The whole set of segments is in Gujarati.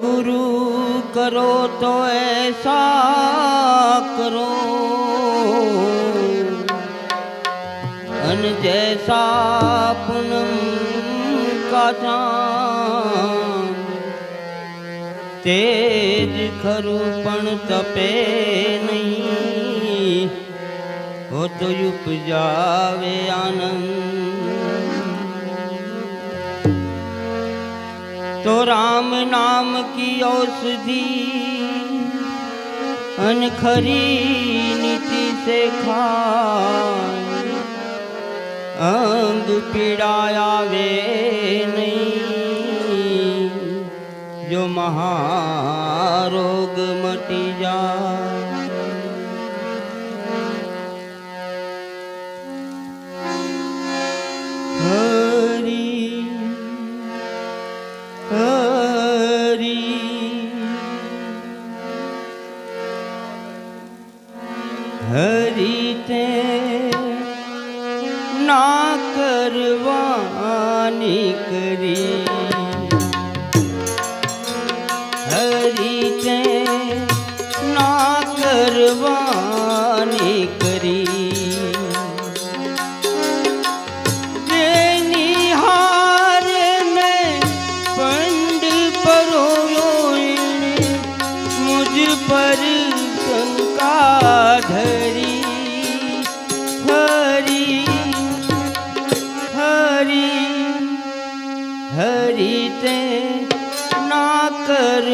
ગુરુ કરો તો એસા કરો. અન જૈસા પૂનમ કાજા તેજ ખરું પણ તપે નહીં. હો તો ઉપજાવે આનંદ. तो राम नाम की औषधि अन खरी नीति से खाए अंग पीड़ायावे नहीं जो महारोग मटी जाए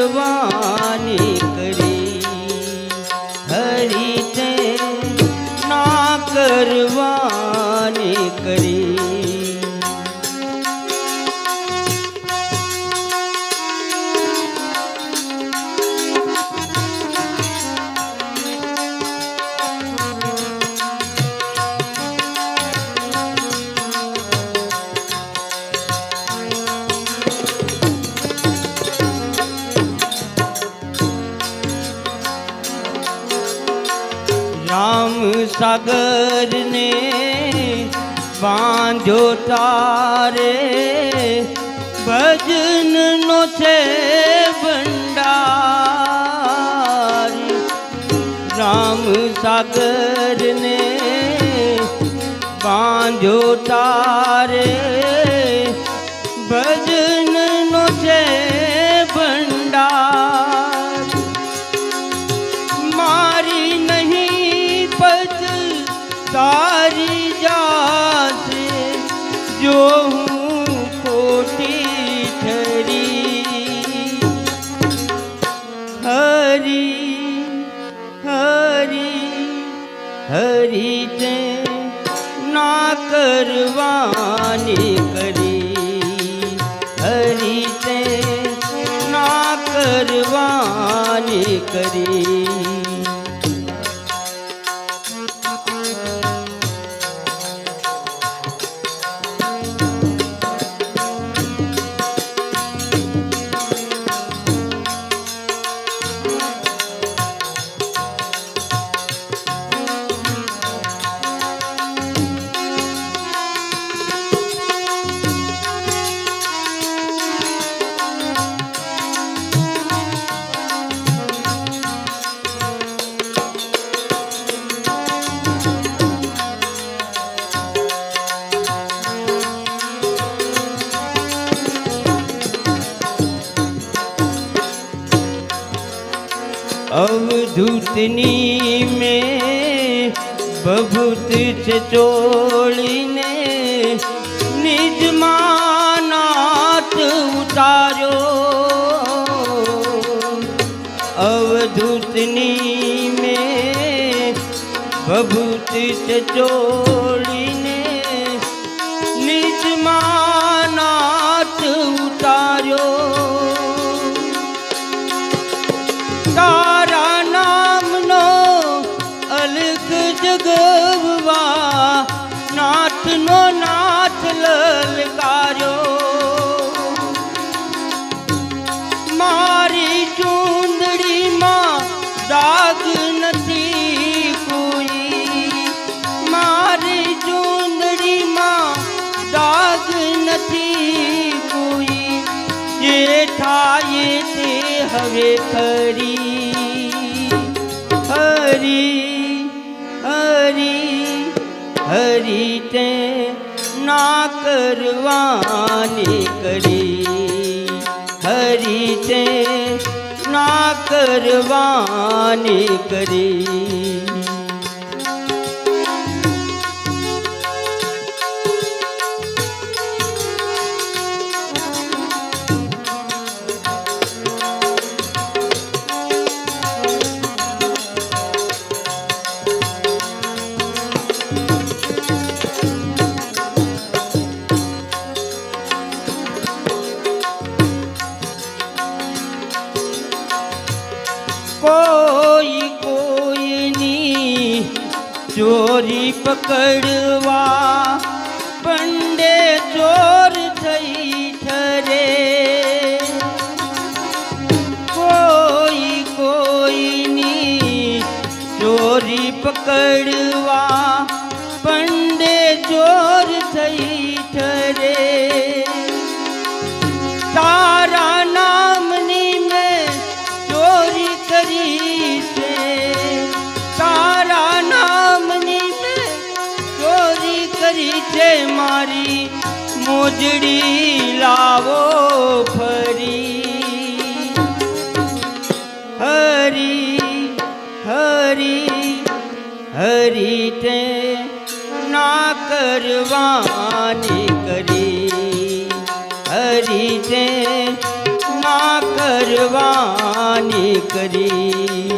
કરવાની સાગર ને બાંધો તારે ભજન નો છે ભંડાર રામ સાગર ને બાંધો તારે ભજન તારી જાશે, જો હું ખોટી ઠરી. હરી હરી હરી તે ના કરવાની કરી. હરી તે ના કરવાની કરી. મેં બભૂત છે ચોળીને નિજમાં નાથ ઉતાર્યો અવધૂતની મેં બભૂત છે ચોળીને નથી કોઈ. જે થાય તે હવે ફરી હરી હરી હરી તે ના કરવાની કરી. હરી તે ના કરવાની કરી. ચોરી પકડવા મોજડી લાવો ફરી. હરી હરી હરી તે ના કરવાની કરી. હરી તે ના કરવાની કરી.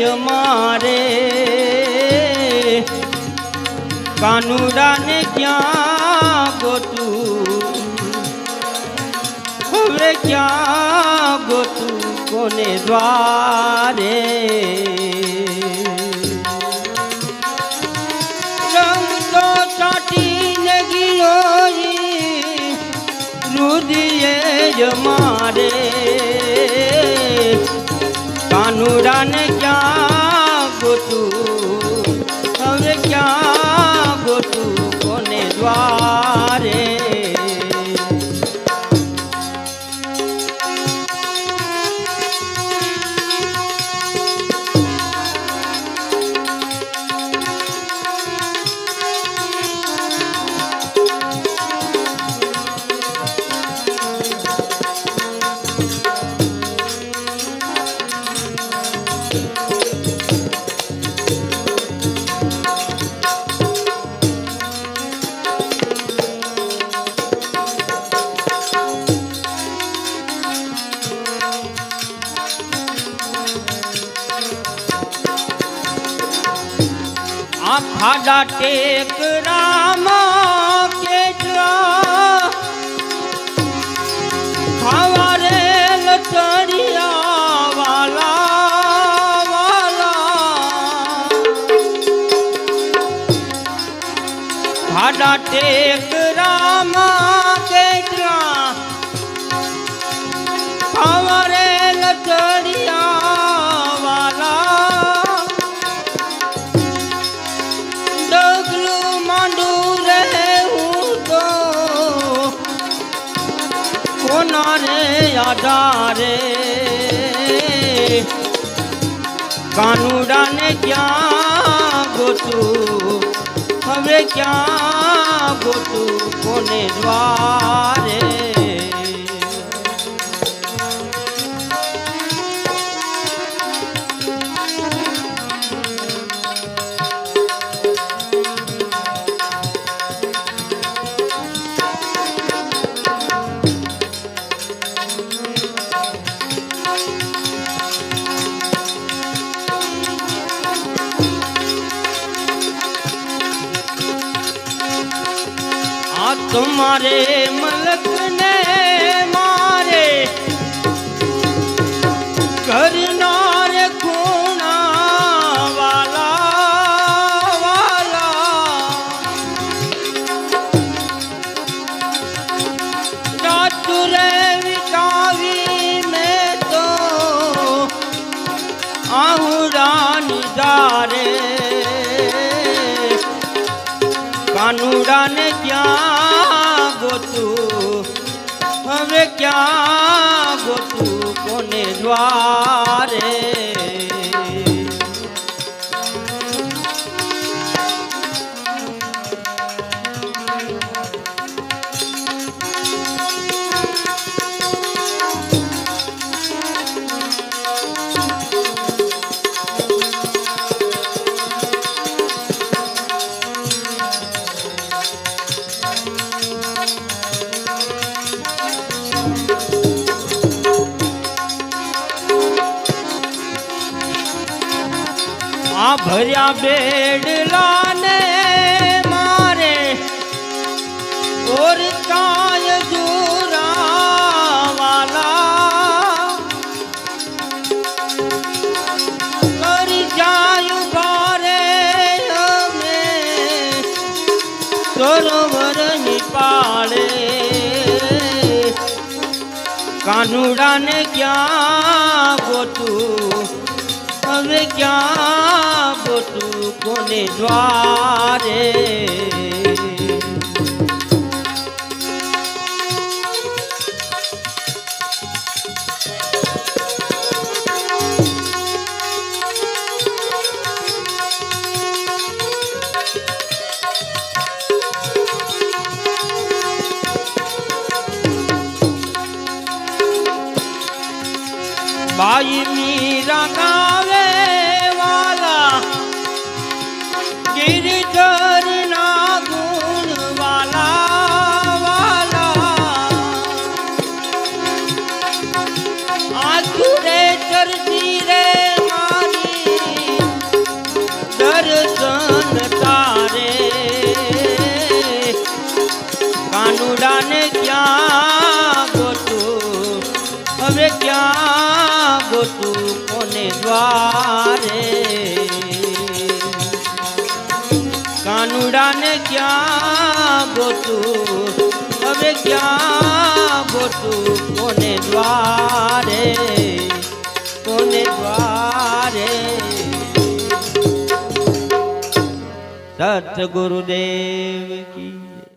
ડલડે મારે. કાનુડાને ક્યાં ગોતું? હવે ક્યાં ગોતું? કોને દ્વારે? રંગ તો ચાટીને ઈ રુદિયે જ મારે. કાનુડાને ક્યાં આ ખાડા ટેકરામાં કેટલા ખાવારે લચડિયા વાલા વાલા. ખાડા ટેકરામાં કેટલા આધારે કાનુડાને ક્યાં ગોતું? હવે ક્યાં ગોતું? કોને દ્વારે? তোমারে মন ગોતું કોને દ્વારે? ભર્યા બેડલા ને મારે ઓર કાય જુરા વાલા કરી જાય ભારે અમે સરોવરની પાળે કાનુડાને ક્યાં ગોતું? હવે ક્યાં ગોતું કોને દ્વારે? બાઈ ક્યાં ગોતું કોને દ્વારે? કોને દ્વારે? સત ગુરુદેવ